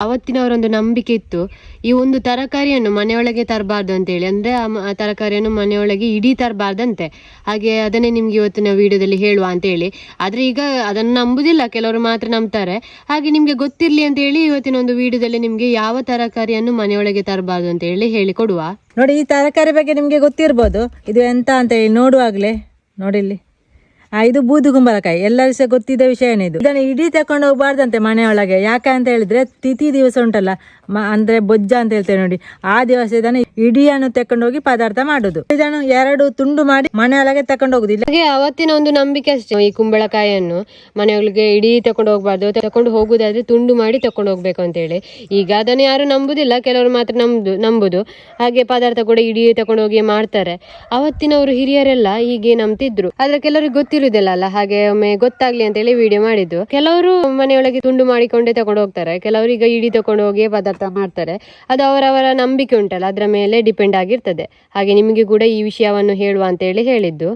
ಅವತ್ತಿನವರೊಂದು ನಂಬಿಕೆ ಇತ್ತು. ಈ ಒಂದು ತರಕಾರಿಯನ್ನು ಮನೆಯೊಳಗೆ ತರಬಾರ್ದು ಅಂತೇಳಿ. ಅಂದ್ರೆ ಆ ತರಕಾರಿಯನ್ನು ಮನೆಯೊಳಗೆ ಇಡೀ ತರಬಾರ್ದಂತೆ. ಹಾಗೆ ಅದನ್ನೇ ನಿಮ್ಗೆ ಇವತ್ತಿನ ವಿಡಿಯೋದಲ್ಲಿ ಹೇಳುವ ಅಂತೇಳಿ. ಆದ್ರೆ ಈಗ ಅದನ್ನು ನಂಬುದಿಲ್ಲ. ಕೆಲವರು ಮಾತ್ರ ನಂಬ್ತಾರೆ. ಹಾಗೆ ನಿಮ್ಗೆ ಗೊತ್ತಿರ್ಲಿ ಅಂತ ಹೇಳಿ ಇವತ್ತಿನ ಒಂದು ವಿಡಿಯೋದಲ್ಲಿ ನಿಮ್ಗೆ ಯಾವ ತರಕಾರಿಯನ್ನು ಮನೆಯೊಳಗೆ ತರಬಾರ್ದು ಅಂತ ಹೇಳಿ ಹೇಳಿ ಕೊಡುವ. ನೋಡಿ ಈ ತರಕಾರಿ ಬಗ್ಗೆ ನಿಮಗೆ ಗೊತ್ತಿರ್ಬೋದು. ಇದು ಎಂತ ಅಂತ ಹೇಳಿ ನೋಡುವಾಗಲೇ. ನೋಡಿ ಇಲ್ಲಿ ಆ, ಇದು ಬೂದು ಕುಂಬಳಕಾಯಿ. ಎಲ್ಲರೂ ಸಹ ಗೊತ್ತಿದ್ದ ವಿಷಯ ಇದು? ಇದನ್ನು ಇಡೀ ತಕೊಂಡು ಹೋಗ್ಬಾರ್ದಂತೆ ಮನೆಯೊಳಗೆ ಯಾಕೆ ಅಂತ ಹೇಳಿದ್ರೆ ತಿಥಿ ದಿವಸ ಉಂಟಲ್ಲ, ಮ, ಅಂದ್ರೆ ಬೊಜ್ಜ ಅಂತ ಹೇಳ್ತೇವೆ ನೋಡಿ. ಆ ದಿವಸ ಇದನ್ನು ಇಡಿಯನ್ನು ತಕೊಂಡು ಹೋಗಿ ಪದಾರ್ಥ ಮಾಡುದು. ಇದನ್ನು ಎರಡು ತುಂಡು ಮಾಡಿ ಮನೆಯೊಳಗೆ ತಕೊಂಡು ಹೋಗುದಿಲ್ಲ ಹಾಗೆ ಅವತ್ತಿನ ಒಂದು ನಂಬಿಕೆ ಅಷ್ಟೇ ಈ ಕುಂಬಳಕಾಯಿಯನ್ನು ಮನೆಯೊಳಗೆ ಇಡೀ ತಕೊಂಡು ಹೋಗ್ಬಾರ್ದು. ತಕೊಂಡು ಹೋಗುದಾದ್ರೆ ತುಂಡು ಮಾಡಿ ತಕೊಂಡು ಹೋಗ್ಬೇಕು ಅಂತ ಹೇಳಿ. ಈಗ ಅದನ್ನು ಯಾರು ನಂಬುದಿಲ್ಲ, ಕೆಲವರು ಮಾತ್ರ ನಂಬುದು ನಂಬುದು. ಹಾಗೆ ಪದಾರ್ಥ ಕೂಡ ಇಡೀ ತಕೊಂಡು ಹೋಗಿ ಮಾಡ್ತಾರೆ. ಅವತ್ತಿನವರು ಹಿರಿಯರೆಲ್ಲ ಹೀಗೆ ನಂಬ್ತಿದ್ರು. ಆದ್ರೆ ಕೆಲವರಿಗೆ ಗೊತ್ತಿರುವುದಿಲ್ಲ ಅಲ್ಲ ಹಾಗೆ ಒಮ್ಮೆ ಗೊತ್ತಾಗ್ಲಿ ಅಂತ ಹೇಳಿ ವಿಡಿಯೋ ಮಾಡಿದ್ದು. ಕೆಲವರು ಮನೆಯೊಳಗೆ ತುಂಡು ಮಾಡಿಕೊಂಡೇ ತಕೊಂಡು ಹೋಗ್ತಾರೆ, ಕೆಲವರು ಈಗ ಇಡೀ ತಕೊಂಡು ಹೋಗಿ ಪದಾರ್ಥ ಮಾಡ್ತಾರೆ. ಅದು ಅವರವರ ನಂಬಿಕೆ ಉಂಟಲ್ಲ, ಅದರ ಮೇಲೆ ಡಿಪೆಂಡ್ ಆಗಿರ್ತದೆ. ಹಾಗೆ ನಿಮಗೆ ಕೂಡ ಈ ವಿಷಯವನ್ನು ಹೇಳುವ ಅಂತ ಹೇಳಿ ಹೇಳಿದ್ದು.